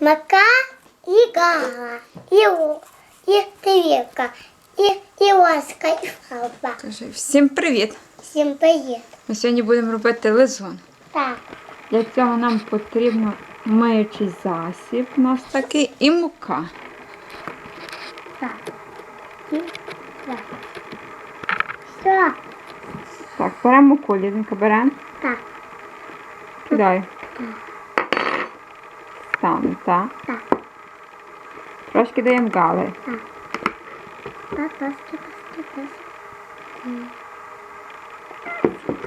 Мака і гага, і, о- і тарілка, і, і ласка, і фарба. Кажи всім привіт! Всім привіт. Ми сьогодні будемо робити лизун. Так, Для цього нам потрібно миючий засіб у нас такий і мука. так. І так. Все, Так, беремо муку, Лізенька, беремо, так, кидай. Ставимо, так. так, Трошки даємо гали. так. Так, пасти, пасти, пасти.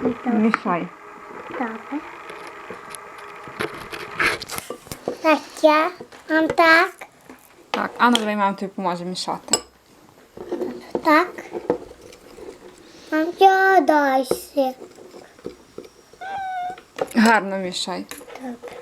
І так, Мішай. добре. Так, я вам так, Так, Анна, давай мама тобі поможе мішати. так. Вам я дальше. Гарно мішай. Добре.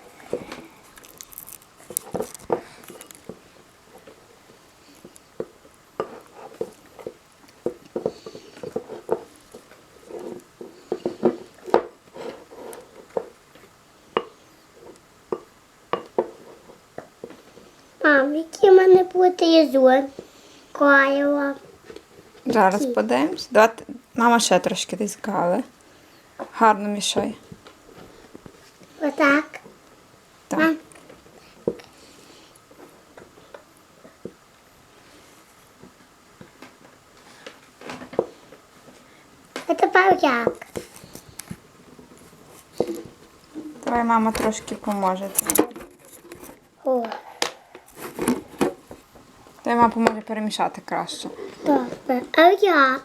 Мам, який в мене буде язон? Кайло. Зараз подивимось. Давайте, мама ще трошки десь гали. Гарно мішай. Отак. Так. Мам. А тепер як? Давай мама трошки поможе. О, Мама поможе перемішати краще. добре. А я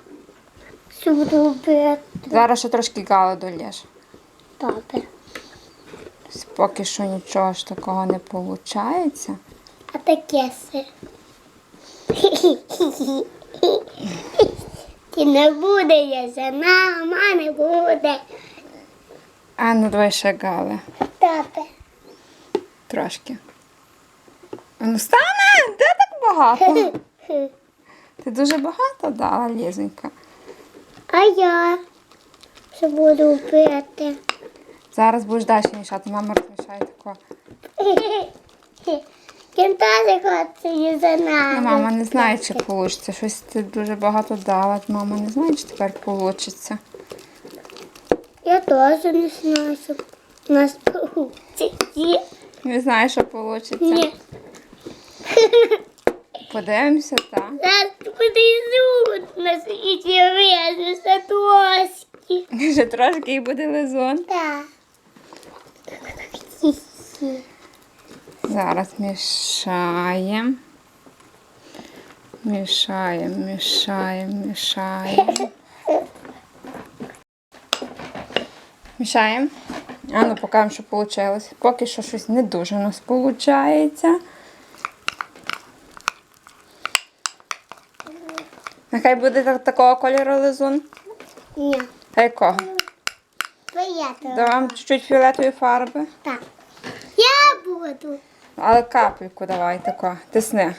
буду робити. Зараз ще трошки гали долєш. Добре. Поки що нічого ж такого не виходить. А таке се. Ти не буде я за нама не буде. А ну давай ще гали. Добре. Трошки. А Ну стане! Де багато? Ти дуже багато дала, Лізенька. А я що буду робити? Зараз будеш далі мішати. Мама розмішає тако. Ким теж хоче за нами. Мама не знає, чи вийде. Щось ти дуже багато дала. Мама не знає, чи тепер вийде. Я теж не знаю, що у нас вийде. Не знаю, що вийде. Ні. Подивимося, так. Зараз подійдуть на світі везу садоски. Ще трошки і буде лизун. Так. Зараз мішаємо. Мішаємо, мішаємо, мішаємо. Мішаємо. А ну покажемо, що вийшло. Поки що щось не дуже у нас виходить. Нехай буде так- такого кольору лизун. Ні. А якого? Приятно. Да вам чуть-чуть фіолетової фарби. Так. Я буду. Але капельку давай тако. Тисни.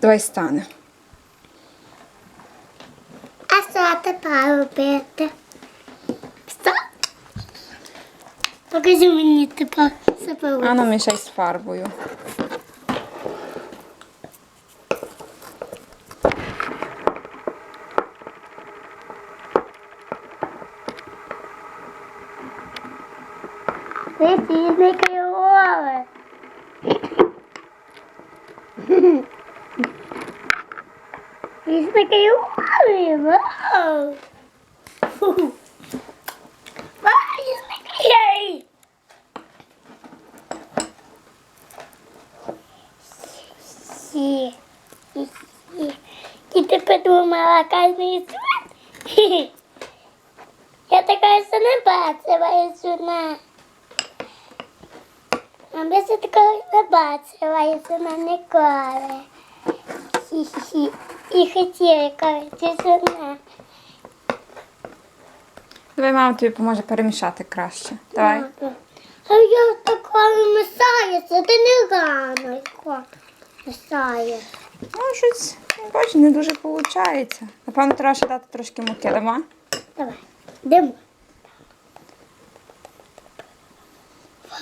Давай стане. А що тепер робити? Що? Покажи мені тепер себе. А ну мішай з фарбою. Ти пізний кривове. Пізний кривове. Вау. Фу. Вау, пізний кривове. Сі. Сі. Сі. І ти придумала кожний світ? Я така ще не бачила сюди. А ще такого не бачила, я сюди ніколи. Хі-хі-хі. І хотіла кажуть, сюди. Давай мама тобі поможе перемішати краще. Давай. А я такого мисається, ти не рано мисає. Ну, щось, бачу, не дуже виходить. Напевно, треба ще дати трошки муки. Дамо? Давай, йдемо.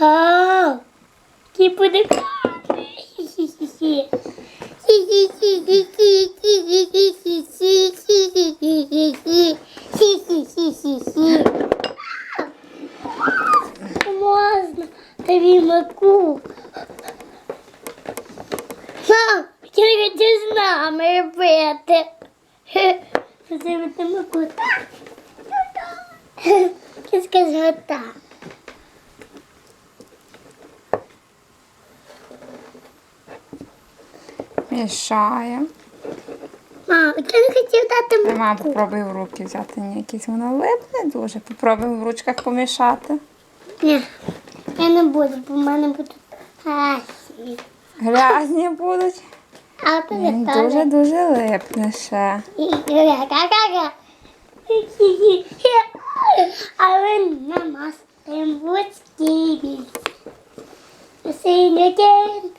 Вау! tipo de Mostra, teve uma cu. Tá. Tá, tá. Não, que eu disse não, meu preto. Você vai ter uma cu. Que esqueci de matar. Мішаємо. Мам, я не хотів дати Ти, мама, попробуй в руки взяти. Якісь воно липне дуже. Попробуй в ручках помішати. Ні, я не буду, бо в мене будуть гасі. Грязні будуть. А ти Він дуже-дуже липне ще. Але намастим вудський Синій день.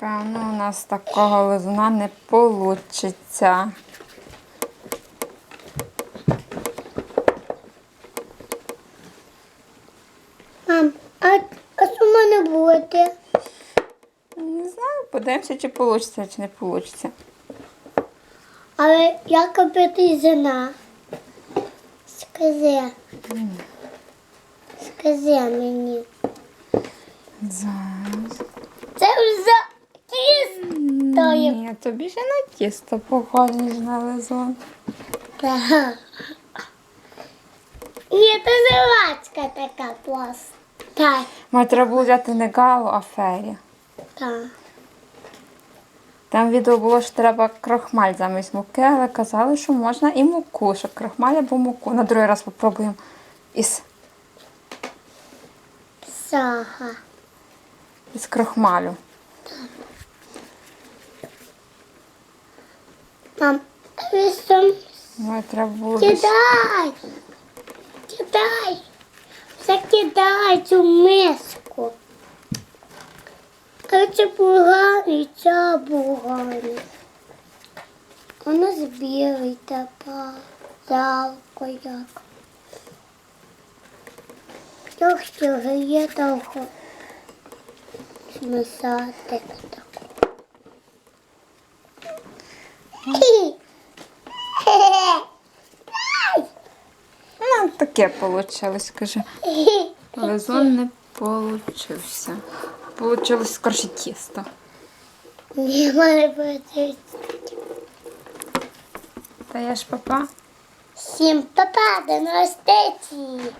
Напевно, у нас такого лизуна не получиться. Мам, а, а що в мене буде? Не знаю, подивимося, чи вийде, чи не вийде. Але як робити зина? Скажи. Скажи мені. Зараз. Це вже Ні, то більше на тісто похоже, ніж на лизун. Так. Ні, це завачка така пласт. Так, Мені треба було взяти не галу, а фері. так. Там відео було, що треба крохмаль замість муки, але казали, що можна і муку, що крохмаль або муку. На другий раз спробуємо із, Сага. із крохмалю. Мам, весом кидай, кидай, закидай цю миску. А це погано ця це погано. Воно збігає та палку як. Я хотів гріє довго смисати. Таке вийшло, скажи. Лизун не получився. Получилось скорше тісто. Не мене. Та я ж папа. Всім папа, до нових зустрічей!